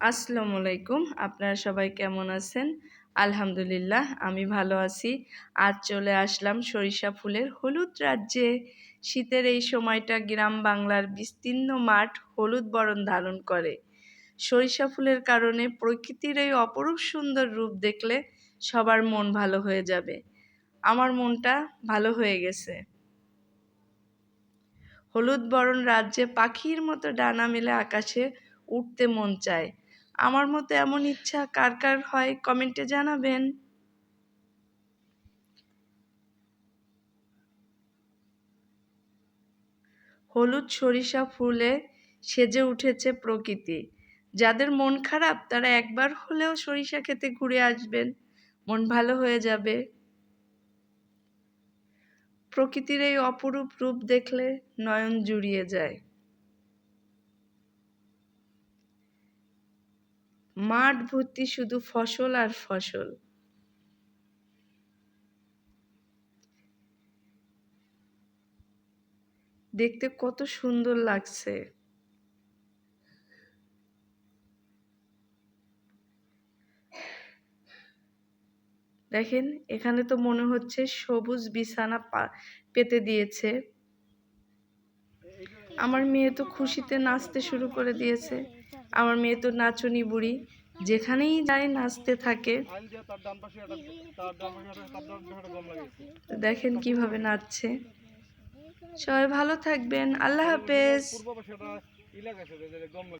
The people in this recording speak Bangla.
আসসালামু আলাইকুম। আপনারা সবাই কেমন আছেন? আলহামদুলিল্লাহ, আমি ভালো আছি। আজ চলে আসলাম সরিষা ফুলের হলুদ রাজ্যে। শীতের এই সময়টা গ্রাম বাংলার বিস্তীর্ণ মাঠ হলুদ বরণ ধারণ করে। সরিষা ফুলের কারণে প্রকৃতির এই অপরূপ সুন্দর রূপ দেখলে সবার মন ভালো হয়ে যাবে। আমার মনটা ভালো হয়ে গেছে। হলুদ বরণ রাজ্যে পাখির মতো ডানা মেলে আকাশে উঠতে মন চায়। আমার মতো এমন ইচ্ছা কার কার হয় কমেন্টে জানাবেন। হলুদ সরিষা ফুলে সেজে উঠেছে প্রকৃতি। যাদের মন খারাপ, তারা একবার হলেও সরিষা খেতে ঘুরে আসবেন। মন ভালো হয়ে যাবে। প্রকৃতির এই অপরূপ রূপ দেখলে নয়ন জুড়িয়ে যায়। মাঠ ভর্তি শুধু ফসল আর ফসল। দেখতে কত সুন্দর লাগছে। দেখেন, এখানে তো মনে হচ্ছে সবুজ বিছানা পেতে দিয়েছে। আমার মেয়ে তো খুশিতে নাচতে শুরু করে দিয়েছে। আমার মেয়ে তো নাচনি বুড়ি। যেখানেই যায় নাচতে থাকে। দেখেন কীভাবে নাচছে। সবাই ভালো থাকবেন। আল্লাহ হাফেজ।